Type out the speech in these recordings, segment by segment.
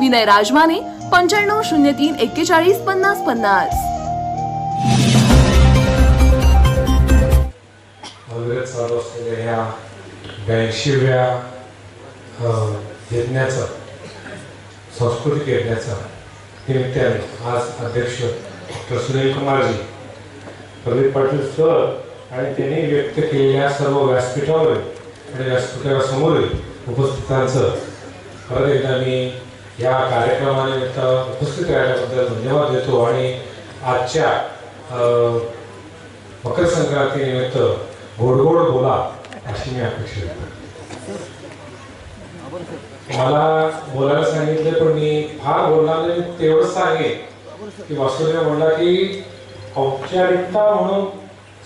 विनय राजमाने पंच्याण्णव शून्य तीन एक्केचाळीस पन्नास पन्नास. चालू असलेल्या ह्या ब्याऐंशीव्या यज्ञाचं सांस्कृतिक यज्ञाचं निमित्ताने आज अध्यक्ष डॉक्टर सुनील कुमारजी प्रदीप पाटील सर आणि त्यांनी व्यक्त केलेल्या सर्व व्यासपीठावर आणि व्यासपीठासमोरील उपस्थितांचं परत एकदा मी या कार्यक्रमानिमित्त उपस्थित राहिल्याबद्दल धन्यवाद देतो आणि आजच्या मकर संक्रांतीनिमित्त गोडगोड गोड गोड बोला अशी मी अपेक्षा करतो. मला बोलायला सांगितलं पण मी फार बोलणार नाही मी तेवढंच सांगेन. की वासुदेव म्हणला की औपचारिकता म्हणून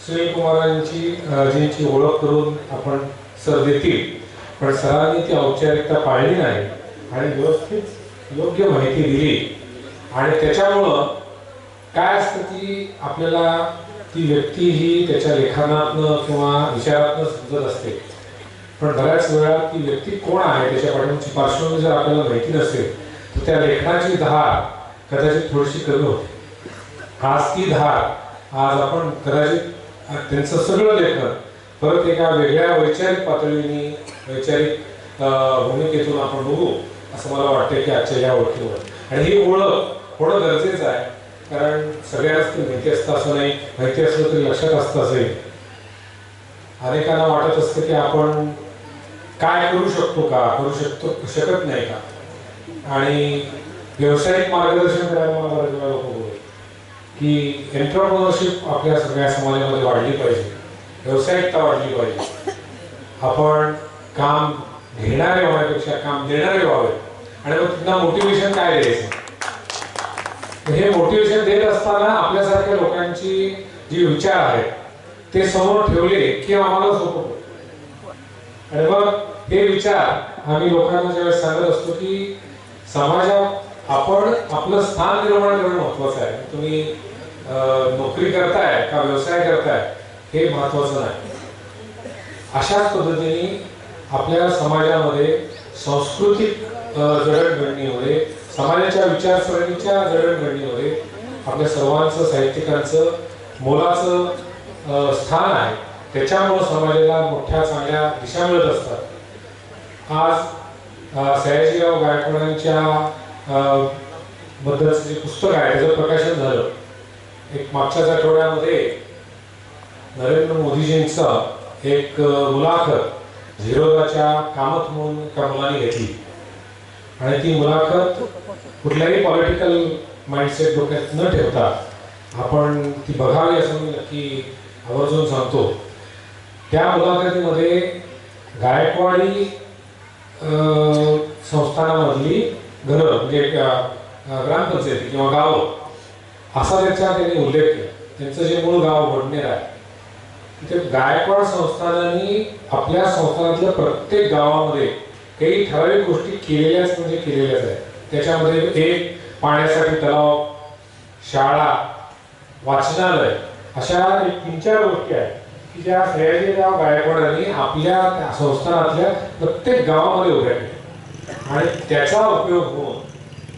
सुनील कुमारांची जींची ओळख करून आपण सर देतील. पण सरांनी ती औपचारिकता पाळली नाही आणि व्यवस्थित योग्य माहिती दिली. आणि त्याच्यामुळं काय असतं की आपल्याला ती व्यक्ती ही त्याच्या लेखनातनं किंवा विचारातनं समजत असते. पण बऱ्याच वेळा ती व्यक्ती कोण आहे त्याच्या पाठीमागची पार्श्वभूमी जर आपल्याला माहिती नसेल तर त्या लेखनाची धार कदाचित थोडीशी कमी होते. आज ती धार आज आपण कदाचित त्यांचं सगळं लेखन परत एका वेगळ्या वैचारिक पातळीने वैचारिक भूमिकेतून आपण बघू. असं मला वाटतं की आजच्या या ओळखीवर आणि ही ओळख होणं गरजेचं आहे कारण सगळ्यांनाच ती माहिती असतं असं नाही माहिती असलं तरी लक्षात असतं असेल. अनेकांना वाटत असतं की आपण काय करू शकतो का करू शकतो शकत नाही का? आणि व्यावसायिक मार्गदर्शन करायला मला बरेच लोक बोलत की एंटरप्रोनरशिप आपल्या सगळ्या समाजामध्ये वाढली पाहिजे. व्यावसायिकता वाढली पाहिजे. आपण काम घेणारे होण्यापेक्षा काम देणारे व्हावे. आणि मग त्यांना मोटिवेशन काय द्यायचं? हे मोटिवेशन देत असताना आपल्यासारख्या लोकांची जी विचार आहेत ते समोर ठेवले की आम्हाला सोपं आणि मग हे विचार आम्ही लोकांना ज्यावेळेस सांगत असतो की समाजात आपण आपलं स्थान निर्माण करणं महत्वाचं आहे. तुम्ही नोकरी करताय का व्यवसाय करताय हे महत्वाचं नाही. अशाच पद्धतीने आपल्या समाजामध्ये सांस्कृतिक जडणघडणीमध्ये समाजाच्या विचारसरणीच्या जडणघडणीमध्ये आपल्या सर्वांचं साहित्यिकांचं मोलाचं स्थान आहे. त्याच्यामुळं समाजाला मोठ्या चांगल्या दिशा मिळत असतात. आज सयाजीराव गायकवाडांच्या अं, बद्दलचं जे पुस्तक आहे त्याचं प्रकाशन झालं. एक मागच्याच आठवड्यामध्ये नरेंद्र मोदीजींचा एक मुलाखत झिरोदाच्या कामत म्हणून एका मुलाने घेतली. आणि ती मुलाखत कुठल्याही पॉलिटिकल माइंडसेट डोक्यात न ठेवता आपण ती बघावी असं मी नक्की आवर्जून सांगतो. त्या मुलाखतीमध्ये गायकवाडी संस्थानामधली घरं म्हणजे ग्रामपंचायती किंवा गावं असा त्याचा त्यांनी उल्लेख केला. त्यांचं जे मूळ गाव वडनेर आहे तिथे गायकवाड संस्थानाने आपल्या संस्थानातल्या प्रत्येक गावामध्ये काही ठराविक गोष्टी केलेल्याच म्हणजे केलेल्याच आहेत. त्याच्यामध्ये एक पाण्यासाठी तलाव शाळा वाचनालय अशा तीन चार गोष्टी आहेत की ज्या सयाजीराव गायकवाडांनी आपल्या त्या संस्थानातल्या प्रत्येक गावामध्ये उभ्या केल्या. आणि त्याचा उपयोग होऊन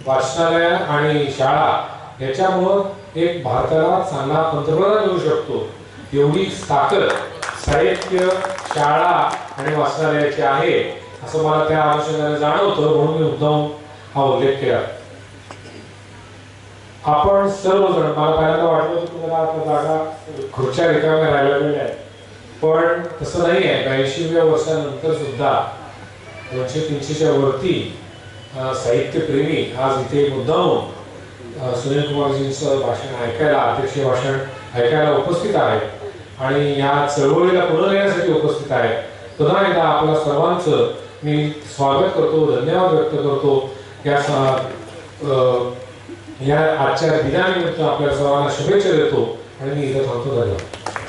वाचनालय आणि शाळा याच्यामुळं एक भारताला चांगला पंतप्रधान होऊ शकतो. एवढी ताकद साहित्य शाळा आणि वाचनालयाची आहे. असं मला त्या अनुषंगाने जाणवतं म्हणून मी मुद्दाम हा उल्लेख केला. आपण सर्वजण मला पहिल्यांदा वाटलं की तुम्हाला आता जागा खुर्च्या रिकाम्या राहिलेल्या आहेत पण तसं नाही आहे. ब्याऐंशीव्या वर्षानंतर सुद्धा दोनशे तीनशेच्या वरती साहित्यप्रेमी आज इथे मुद्दाम सुनील कुमारजींचं भाषण ऐकायला अध्यक्षीय भाषण ऐकायला उपस्थित आहेत आणि या चळवळीला पुढे येण्यासाठी उपस्थित आहेत. पुन्हा एकदा आपल्या सर्वांचं मी स्वागत करतो धन्यवाद व्यक्त करतो. या या आजच्या दिनानिमित्त आपल्या सर्वांना शुभेच्छा देतो. आणि मी इथं थांबतो. धन्यवाद.